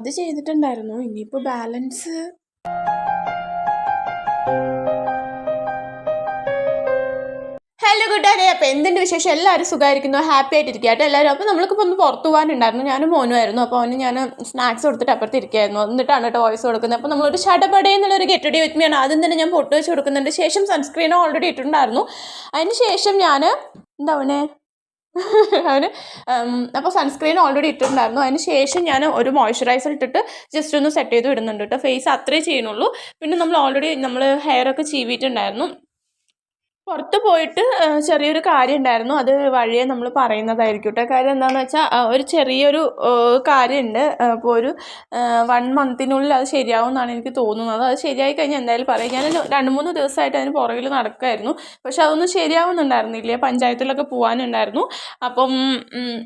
അത് ചെയ്തിട്ടുണ്ടായിരുന്നു. ഇനിയിപ്പോൾ ബാലൻസ് ഹലോ കൂട്ടുകാരെ അപ്പോൾ എന്തുണ്ട് വിശേഷം? എല്ലാവരും സുഖമായിരിക്കുന്നു ഹാപ്പി ആയിട്ടിരിക്കുക കേട്ടോ എല്ലാവരും. അപ്പോൾ നമ്മൾക്കിപ്പോൾ ഒന്ന് പുറത്ത് പോകാനുണ്ടായിരുന്നു. ഞാനും മോനുമായിരുന്നു. അപ്പോൾ അവന് ഞാൻ സ്നാക്സ് കൊടുത്തിട്ട് അപ്പുറത്ത് ഇരിക്കുകയായിരുന്നു. എന്നിട്ടാണ് കേട്ടോ വോയിസ് കൊടുക്കുന്നത്. അപ്പോൾ നമ്മളൊരു ഷടപടേ എന്നുള്ളൊരു ഗെറ്റഡി ആണ്. ആദ്യം തന്നെ ഞാൻ പൊട്ട് വെച്ച് കൊടുക്കുന്നുണ്ട്. ശേഷം സൺസ്ക്രീനും ഓൾറെഡി ഇട്ടിട്ടുണ്ടായിരുന്നു. അതിന് ശേഷം ഞാൻ എന്താ അവനെ അപ്പോൾ സൺസ്ക്രീൻ ഓൾറെഡി ഇട്ടിട്ടുണ്ടായിരുന്നു. അതിന് ശേഷം ഞാൻ ഒരു മോയ്സ്ചറൈസർ ഇട്ടിട്ട് ജസ്റ്റ് ഒന്ന് സെറ്റ് ചെയ്ത് ഇടുന്നുണ്ട് കേട്ടോ. ഫേസ് അത്രേ ചെയ്യണുള്ളൂ പിന്നെ നമ്മൾ ഓൾറെഡി നമ്മൾ ഹെയർ ഒക്കെ ചീവിയിട്ടുണ്ടായിരുന്നു. പുറത്ത് പോയിട്ട് ചെറിയൊരു കാര്യം ഉണ്ടായിരുന്നു അത് വഴിയെ നമ്മൾ പറയുന്നതായിരിക്കും കേട്ടോ കാര്യം എന്താണെന്ന് വെച്ചാൽ ഒരു ചെറിയൊരു കാര്യമുണ്ട്. അപ്പോൾ ഒരു വൺ മന്തിനുള്ളിൽ അത് ശരിയാവും എന്നാണ് എനിക്ക് തോന്നുന്നത്. അത് ശരിയായി കഴിഞ്ഞാൽ എന്തായാലും പറയാം. ഞാൻ രണ്ട് മൂന്ന് ദിവസമായിട്ട് അതിന് പുറകിൽ നടക്കുമായിരുന്നു പക്ഷെ അതൊന്നും ശരിയാവുന്നുണ്ടായിരുന്നില്ല. പഞ്ചായത്തിലൊക്കെ പോകാനുണ്ടായിരുന്നു. അപ്പം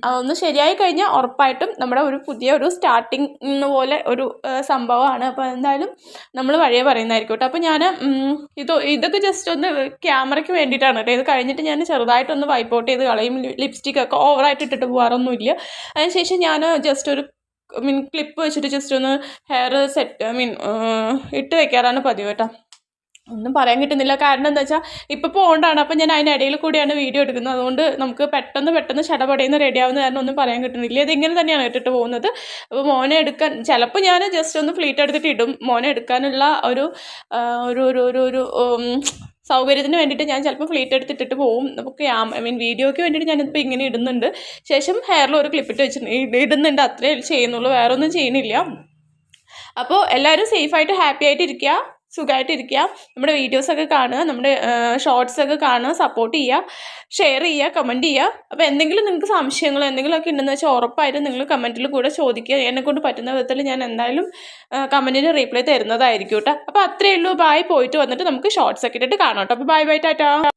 അതൊന്ന് ശരിയായി കഴിഞ്ഞാൽ ഉറപ്പായിട്ടും നമ്മുടെ ഒരു പുതിയ ഒരു സ്റ്റാർട്ടിങ് പോലെ ഒരു സംഭവമാണ്. അപ്പോൾ എന്തായാലും നമ്മൾ വഴിയെ പറയുന്നതായിരിക്കും കേട്ടോ അപ്പോൾ ഞാൻ ഇത് ഇതൊക്കെ ജസ്റ്റ് ഒന്ന് ക്യാമറയ്ക്ക് വേണ്ടിയിട്ടാണ് കേട്ടോ. ഇത് കഴിഞ്ഞിട്ട് ഞാൻ ചെറുതായിട്ടൊന്ന് വൈപ്പ് ഔട്ട് ചെയ്ത് കളയും. ലിപ്സ്റ്റിക് ഒക്കെ ഓവറായിട്ട് ഇട്ടിട്ട് പോകാറൊന്നുമില്ല അതിനുശേഷം ഞാൻ ജസ്റ്റ് ഒരു മീൻ ക്ലിപ്പ് വെച്ചിട്ട് ജസ്റ്റ് ഒന്ന് ഹെയർ സെറ്റ് മീൻ ഇട്ട് വെക്കാറാണ് പതിവ് കേട്ടോ. ഒന്നും പറയാൻ കിട്ടുന്നില്ല. കാരണം എന്താ വെച്ചാൽ ഇപ്പോൾ പോകണ്ടാണ് അപ്പം ഞാൻ അതിനിടയിൽ കൂടിയാണ് വീഡിയോ എടുക്കുന്നത്. അതുകൊണ്ട് നമുക്ക് പെട്ടെന്ന് പെട്ടെന്ന് ചടപടയെന്ന് റെഡി ആവുന്ന കാരണം ഒന്നും പറയാൻ കിട്ടുന്നില്ല. ഇതിങ്ങനെ തന്നെയാണ് ഇട്ടിട്ട് പോകുന്നത്. അപ്പോൾ മോനെ എടുക്കാൻ ചിലപ്പോൾ ഞാൻ ജസ്റ്റ് ഒന്ന് ഫ്ലീറ്റ് എടുത്തിട്ട് ഇടും. മോനെ എടുക്കാനുള്ള ഒരു ഒരു ഒരു ഒരു ഒരു സൗകര്യത്തിന് വേണ്ടിയിട്ട് ഞാൻ ചിലപ്പോൾ ഫ്ലീറ്റ് എടുത്തിട്ടിട്ട് പോകും നമുക്ക് ഐ മീൻ വീഡിയോയ്ക്ക് വേണ്ടിയിട്ട് ഞാനിപ്പോൾ ഇങ്ങനെ ഇടുന്നുണ്ട്. ശേഷം ഹെയറിൽ ഒരു ക്ലിപ്പിട്ട് വെച്ചിട്ട് ഇടുന്നുണ്ട്. അത്രേ ചെയ്യുന്നുള്ളൂ. വേറെ ഒന്നും ചെയ്യുന്നില്ല അപ്പോൾ എല്ലാവരും സേഫായിട്ട് ഹാപ്പി ആയിട്ട് ഇരിക്കുക സുഖമായിട്ട് ഇരിക്കുക നമ്മുടെ വീഡിയോസൊക്കെ കാണുക നമ്മുടെ ഷോർട്സ് ഒക്കെ കാണുക സപ്പോർട്ട് ചെയ്യുക ഷെയർ ചെയ്യുക കമന്റ് ചെയ്യുക. അപ്പോൾ എന്തെങ്കിലും നിങ്ങൾക്ക് സംശയങ്ങളോ എന്തെങ്കിലുമൊക്കെ ഉണ്ടെന്ന് വെച്ചാൽ ഉറപ്പായിട്ടും നിങ്ങൾ കമന്റിൽ കൂടെ ചോദിക്കുക. എന്നെക്കൊണ്ട് പറ്റുന്ന വിധത്തിൽ ഞാൻ എന്തായാലും കമന്റിന് റീപ്ലൈ തരുന്നതായിരിക്കും കേട്ടോ. അപ്പോൾ അത്രയേ ഉള്ളൂ. ബായ് പോയിട്ട് വന്നിട്ട് നമുക്ക് ഷോർട്സ് ഒക്കെ ഇട്ടിട്ട് കാണാം കേട്ടോ. അപ്പോൾ ബൈ ബൈ ടാറ്റാ.